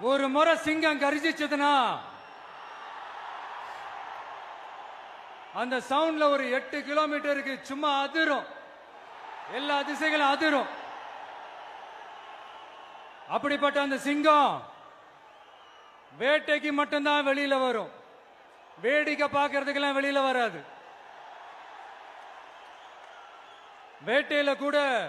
ஒரு முறை சிங்கம் கரிசிச்சதுன்னா அந்த சவுண்ட்ல ஒரு எட்டு கிலோமீட்டருக்கு சும்மா அதிரும். எல்லா திசைகளும் அதிரும். அப்படிப்பட்ட அந்த சிங்கம் வேட்டைக்கு மட்டும்தான் வெளியில வரும். வேடிக்கை பார்க்கறதுக்கெல்லாம் வெளியில வராது. வேட்டையில கூட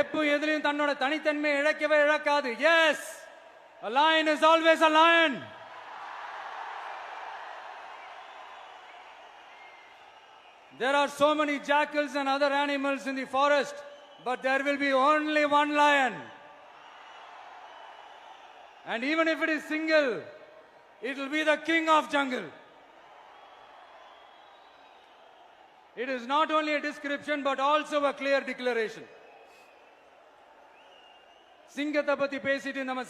எப்போ எதுலயும் தன்னோட தனித்தன்மையை இழக்கவே இழக்காது as a lion is always a lion there are so many jackals and other animals in the forest but there will be only one lion and even if it is single it will be the king of jungle it is not only a description but also a clear declaration சிங்கத்தை பத்தி பேசிட்டு நம்ம